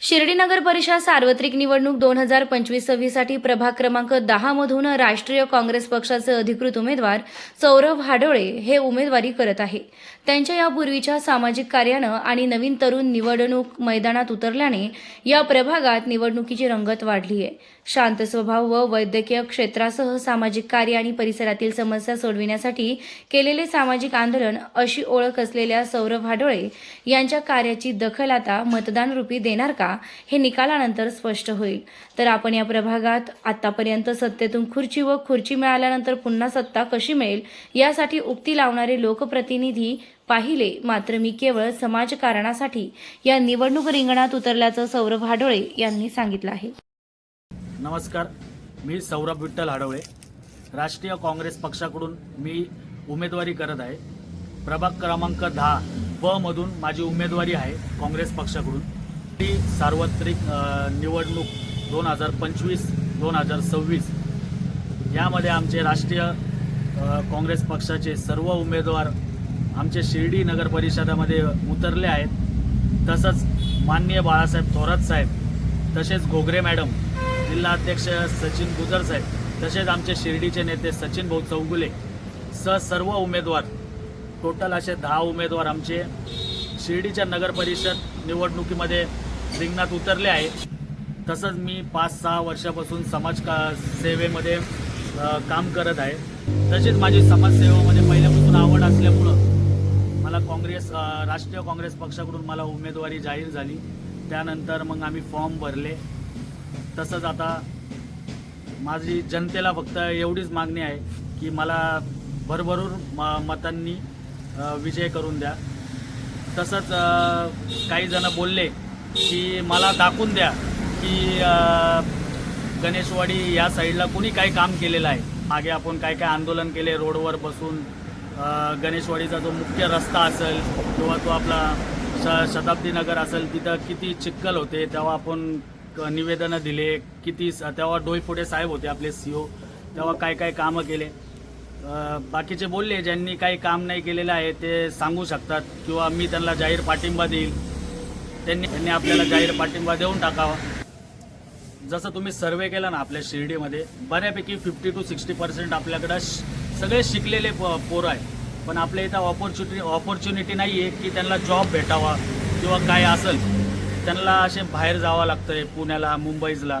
शिर्डी नगर परिषद सार्वत्रिक निवडणूक दोन हजार पंचवीस सव्वीससाठी प्रभाग क्रमांक दहामधून राष्ट्रीय काँग्रेस पक्षाचे अधिकृत उमेदवार सौरभ हाडोळे हे उमेदवारी करत आहे. त्यांच्या यापूर्वीच्या सामाजिक कार्यानं आणि नवीन तरुण निवडणूक मैदानात उतरल्याने या प्रभागात निवडणुकीची रंगत वाढली आहे. शांत स्वभाव व वैद्यकीय क्षेत्रासह सामाजिक कार्य आणि परिसरातील समस्या सोडविण्यासाठी केलेले सामाजिक आंदोलन अशी ओळख असलेल्या सौरभ हाडोळे यांच्या कार्याची दखल आता मतदानरूपी देणार का? का हे निकालानंतर स्पष्ट होईल. तर आपण या प्रभागात आतापर्यंत सत्तेतून खुर्ची व खुर्ची मिळाल्यानंतर पुन्हा सत्ता कशी मिळेल यासाठी उक्ती लावणारे लोकप्रतिनिधी पाहिले मात्र मी केवळ समाजकारणासाठी या निवडणूक रिंगणात उतरल्याचं सौरभ हाडोळे यांनी सांगितलं आहे. नमस्कार मी सौरभ विठ्ठल हाडवळे राष्ट्रीय काँग्रेस पक्षाकडून मी उमेदवारी करत आहे. प्रभाग क्रमांक दहा ब मधून माझी उमेदवारी आहे काँग्रेस पक्षाकडून. ती सार्वत्रिक निवडणूक दोन हजार पंचवीस दोन हजार सव्वीस. यामध्ये आमचे राष्ट्रीय काँग्रेस पक्षाचे सर्व उमेदवार आमचे शिर्डी नगर परिषदामध्ये उतरले आहेत. तसंच माननीय बाळासाहेब थोरात साहेब तसेच घोगरे मॅडम जिल्हा अध्यक्ष सचिन गुजर साहेब तसेच आमचे शिर्डीचे नेते सचिन भाऊ चौगुले स सर्व उमेदवार टोटल असे दहा उमेदवार आमचे शिर्डीच्या नगर परिषद निवडणुकीमध्ये रिंगणात उतरले आहे. तसंच मी पाच सहा वर्षापासून समाज का सेवेमध्ये काम करत आहे. तसेच माझी समाजसेवेमध्ये पहिल्यापासून आवड असल्यामुळं मला काँग्रेस राष्ट्रीय काँग्रेस पक्षाकडून मला उमेदवारी जाहीर झाली. त्यानंतर मग आम्ही फॉर्म भरले. तसंच आता माझी जनतेला फक्त एवढीच मागणी आहे की मला भरभरून म मतांनी विजय करून द्या. तसंच काही जण बोलले की मला दाखवून द्या की गणेशवाडी या साईडला कोणी काय काम केलेलं आहे? मागे आपण काय काय आंदोलन केले रोडवर बसून गणेशवाडीचा जो मुख्य रस्ता असेल किंवा तो आपला श शताब्दी नगर असेल तिथं किती चिक्कल होते तेव्हा आपण क- निवेदनं दिले किती स- तेव्हा डोईफोडे साहेब होते आपले सी ओ तेव्हा काय काय कामं केले? बाकीचे बोलले ज्यांनी काही काम नाही केलेलं आहे ते सांगू शकतात किंवा मी त्यांना जाहीर पाठिंबा देईल. त्यांनी त्यांनी आपल्याला जाहीर पाठिंबा देऊन टाकावा. जसं तुम्ही सर्वे केला ना आपल्या शिर्डीमध्ये बऱ्यापैकी फिफ्टी टू सिक्स्टी पर्सेंट आपल्याकडं श- सगळे शिकलेले प पोरं आहे पण आपल्या इथं ऑपॉर्च्युनिटी ऑपॉर्च्युनिटी नाही आहे की त्यांना जॉब भेटावा किंवा काय असेल. त्यांना असे बाहेर जावं लागतं आहे पुण्याला मुंबईजला.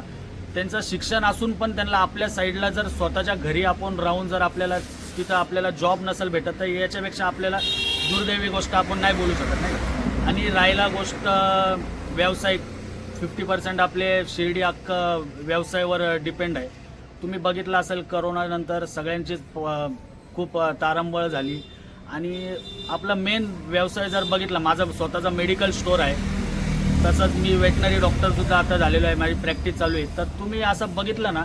त्यांचं शिक्षण असून पण त्यांना आपल्या साईडला जर स्वतःच्या घरी आपण राहून जर आपल्याला तिथं आपल्याला जॉब नसेल भेटत तर याच्यापेक्षा आपल्याला दुर्दैवी गोष्ट आपण नाही बोलू शकत नाही आणि राहिला गोष्ट व्यावसायिक. फिफ्टी पर्सेंट आपले शिर्डी अख्ख व्यवसायावर डिपेंड आहे. तुम्ही बघितलं असेल करोनानंतर सगळ्यांचीच खूप तारंबळ झाली. आणि आपला मेन व्यवसाय जर बघितला माझा स्वतःचा मेडिकल स्टोअर आहे. तसंच मी वेटनरी डॉक्टरसुद्धा आता झालेलो आहे माझी प्रॅक्टिस चालू आहे. तर तुम्ही असं बघितलं ना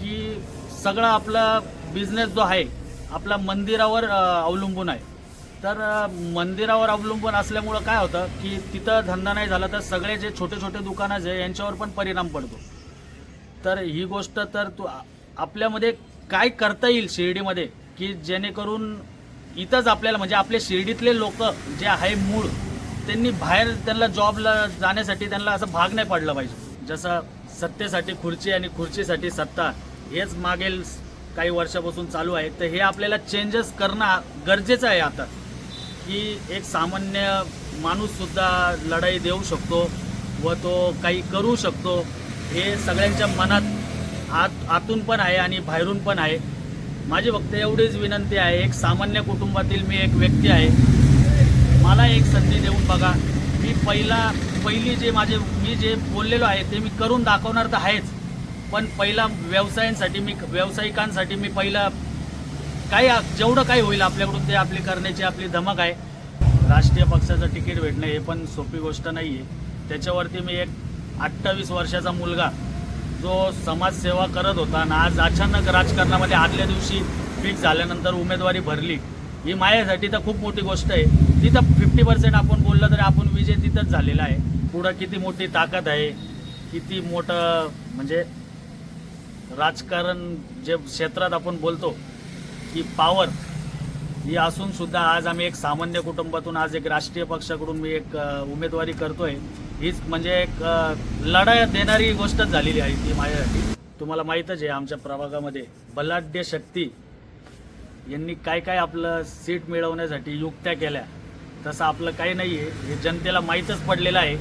की सगळा आपला बिझनेस जो आहे आपला मंदिरावर अवलंबून आहे. तर मंदिरावर अवलंबून असल्यामुळं काय होतं की तिथं धंदा नाही झाला तर सगळे जे छोटे छोटे दुकानं जे यांच्यावर पण परिणाम पडतो. तर ही गोष्ट तर तू आपल्यामध्ये काय करता येईल शिर्डीमध्ये? की जेणेकरून इथंच आपल्याला म्हणजे आपले शिर्डीतले लोक जे आहे मूळ त्यांनी बाहेर त्यांना जॉबला जाण्यासाठी त्यांना असं भाग नाही पडला पाहिजे. जसं सत्तेसाठी खुर्ची आणि खुर्चीसाठी सत्ता हेच मागील काही वर्षापासून चालू आहे. तर हे आपल्याला चेंजेस करणं गरजेचं आहे आता. की एक सामान्य माणूससुद्धा लढाई देऊ शकतो व तो काही करू शकतो हे सगळ्यांच्या मनात आत आतून पण आहे आणि बाहेरून पण आहे. माझी फक्त एवढीच विनंती आहे एक सामान्य कुटुंबातील मी एक व्यक्ती आहे. मला एक संधी देऊन बघा. मी पहिला पहिली जे माझे मी जे बोललेलो आहे ते मी करून दाखवणार तर आहेच. पण पहिला व्यवसायांसाठी मी व्यावसायिकांसाठी मी पहिला काही जेवढं काही होईल आपल्याकडून ते आपली करण्याची आपली धमक आहे. राष्ट्रीय पक्षाचं तिकीट भेटणं हे पण सोपी गोष्ट नाही आहे त्याच्यावरती मी एक अठ्ठावीस वर्षाचा मुलगा जो समाजसेवा करत होता आणि आज अचानक राजकारणामध्ये आदल्या दिवशी फिक्स झाल्यानंतर उमेदवारी भरली ही माझ्यासाठी तर खूप मोठी गोष्ट आहे. तिथं फिफ्टी पर्सेंट आपण बोललं तरी आपण विजय तिथंच झालेला आहे. पुढं किती मोठी ताकद आहे किती मोठं म्हणजे राजकारण जे क्षेत्रात आपण बोलतो की पावर ही असूनसुद्धा आज आम्ही एक सामान्य कुटुंबातून आज एक राष्ट्रीय पक्षाकडून मी एक उमेदवारी करतो आहे हीच म्हणजे एक लढाई देणारी गोष्टच झालेली आहे ती माझ्यासाठी. तुम्हाला माहीतच आहे आमच्या प्रभागामध्ये बलाढ्य शक्ती यांनी काय काय आपलं सीट मिळवण्यासाठी युक्त्या केल्या. तसं आपलं काही नाही आहे हे जनतेला माहीतच पडलेलं आहे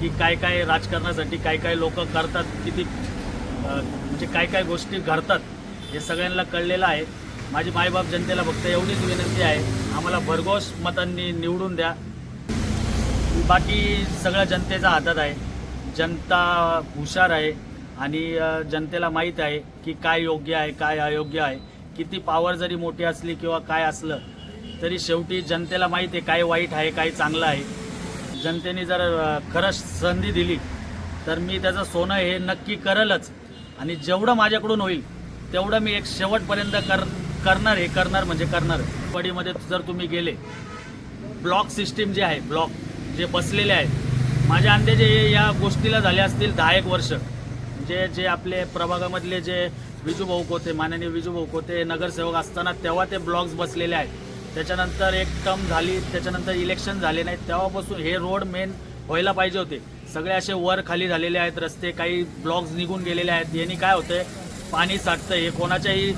की काय काय राजकारणासाठी काय काय लोक करतात किती म्हणजे काय काय गोष्टी घडतात हे सगळ्यांना कळलेलं आहे. माझी मायबाप जनतेला फक्त एवढीच विनंती आहे आम्हाला भरघोस मतांनी निवडून द्या. बाकी सगळं जनतेच्या हातात आहे जनता हुशार आहे आणि जनतेला माहीत आहे की काय योग्य आहे काय अयोग्य आहे. किती पॉवर जरी मोठी असली किंवा काय असलं तरी शेवटी जनतेला माहीत आहे काय वाईट आहे काय चांगलं आहे. जनतेने जर खरंच संधी दिली तर मी त्याचं सोनं हे नक्की करलच. आणि जेवढं माझ्याकडून होईल तेवढं मी एक शेवटपर्यंत कर करणार हे करणार म्हणजे करणार. पडीमध्ये जर तुम्ही गेले ब्लॉक सिस्टीम जे आहे ब्लॉक जे बसलेले आहेत माझ्या अंदाजे या गोष्टीला झाले असतील दहा एक वर्ष. जे जे आपले प्रभागामधले जे विजूभाऊ कोते माननीय विजूभाऊ कोते नगरसेवक असताना तेव्हा ते ब्लॉक्स बसलेले आहेत. त्याच्यानंतर एक टर्म झाली त्याच्यानंतर इलेक्शन झाले नाहीत तेव्हापासून हे रोड मेन व्हायला पाहिजे होते. सगळे असे वर खाली झालेले आहेत रस्ते काही ब्लॉक्स निघून गेलेले आहेत. यांनी काय होतंय? पाणी साठतं हे कोणाच्याही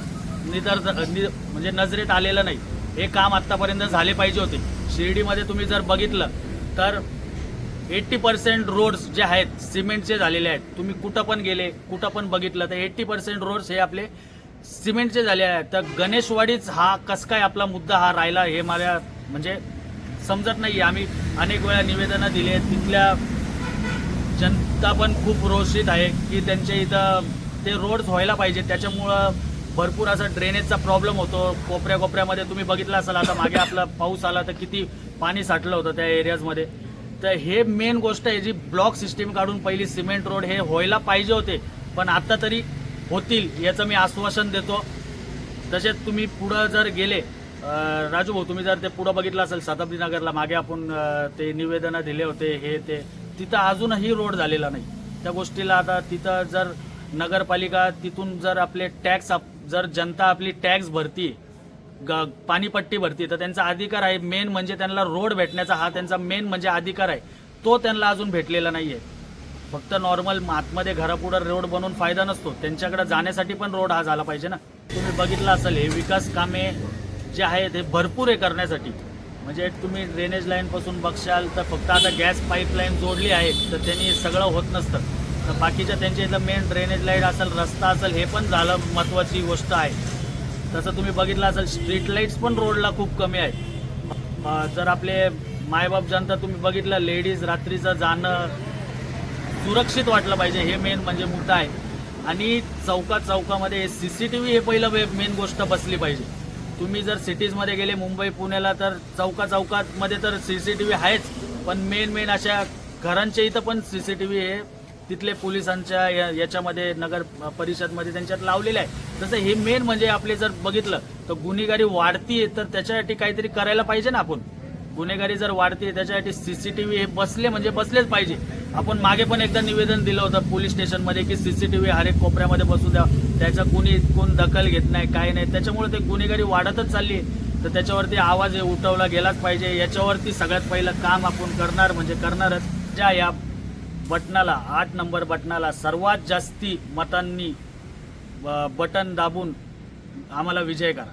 निदर नि- म्हणजे नजरेत आलेलं नाही. हे काम आत्तापर्यंत झाले पाहिजे होते. शिर्डीमध्ये तुम्ही जर बघितलं तर एट्टी पर्सेंट रोड्स जे आहेत सिमेंटचे झालेले आहेत. तुम्ही कुठं पण गेले कुठं पण बघितलं तर एट्टी पर्सेंट रोड्स हे आपले सिमेंटचे झाले आहेत. तर गणेशवाडीच हा कसं काय आपला मुद्दा हा राहिला हे मला म्हणजे समजत नाही आम्ही अनेक वेळा निवेदनं दिली आहेत. तिथल्या जनता पण खूप रोषित आहे की त्यांच्या इथं ते रोड्स व्हायला पाहिजे त्याच्यामुळं भरपूर असा ड्रेनेजचा प्रॉब्लेम होतो. कोपऱ्या कोपऱ्यामध्ये तुम्ही बघितलं असाल आता मागे आपला पाऊस आला तर किती पाणी साठलं होतं त्या एरियाजमध्ये तर हे मेन गोष्ट आहे जी ब्लॉक सिस्टीम काढून पहिली सिमेंट रोड हे व्हायला पाहिजे होते. पण आता तरी होतील याचं मी आश्वासन देतो. तसेच तुम्ही पुढं जर गेले राजू भाऊ तुम्ही जर ते पुढं बघितलं असेल शताब्दी नगरला मागे आपण ते निवेदनं दिले होते हे ते तिथं अजूनही रोड झालेला नाही. त्या गोष्टीला आता तिथं जर नगरपालिका तिथून जर आपले टॅक्स आप जर जनता आपली टॅक्स भरती ग पाणीपट्टी भरती तर त्यांचा अधिकार आहे. मेन म्हणजे त्यांना रोड भेटण्याचा हा त्यांचा मेन म्हणजे अधिकार आहे. तो त्यांना अजून भेटलेला नाही आहे फक्त नॉर्मल आतमध्ये घरापुढं रोड बनवून फायदा नसतो. त्यांच्याकडे जाण्यासाठी पण रोड हा झाला पाहिजे ना. तुम्ही बघितलं असेल हे विकास कामे जे आहेत हे भरपूर आहे करण्यासाठी. म्हणजे तुम्ही ड्रेनेज लाईनपासून बघशाल तर फक्त आता गॅस पाईपलाईन जोडली आहे तर त्यांनी सगळं होत नसतं. बाकीच्या त्यांच्या इथं मेन ड्रेनेज लाइट असेल रस्ता असेल हे पण झालं महत्त्वाची गोष्ट आहे. तसं तुम्ही बघितलं असेल स्ट्रीट लाईट्स पण रोडला खूप कमी आहेत. जर आपले मायबाप जनता तुम्ही बघितलं लेडीज रात्रीचं जाणं सुरक्षित वाटलं पाहिजे हे मेन म्हणजे मुद्दा आहे. आणि चौकात चौकामध्ये सी सी टी व्ही हे पहिलं मेन गोष्ट बसली पाहिजे. तुम्ही जर सिटीजमध्ये गेले मुंबई पुण्याला तर चौका चौकातमध्ये तर सी सी टी व्ही आहेच. पण मेन मेन अशा घरांच्या इथं पण सी सी टी व्ही हे तिथले पोलिसांच्या या- याच्यामध्ये नगर परिषदमध्ये त्यांच्यात लावलेलं आहे. तसं हे मेन म्हणजे आपले जर बघितलं तर गुन्हेगारी वाढतीये तर त्याच्यासाठी काहीतरी करायला पाहिजे ना आपण. गुन्हेगारी जर वाढते त्याच्यासाठी सीसीटीव्ही हे बसले म्हणजे बसलेच पाहिजे. आपण मागे पण एकदा निवेदन दिलं होतं पोलीस स्टेशनमध्ये की सीसीटीव्ही हर एक कोपऱ्यामध्ये बसू द्या. त्याचा कुणी कोण दखल घेत नाही काय नाही. त्याच्यामुळे ते गुन्हेगारी वाढतच चालली आहे तर त्याच्यावरती आवाज हे उठवला गेलाच पाहिजे. याच्यावरती सगळ्यात पहिलं काम आपण करणार म्हणजे करणारच. ज्या या बटनाला आठ नंबर बटनाला सर्वात जास्ती मतांनी ब- बटन दाबून आम्हाला विजय करा.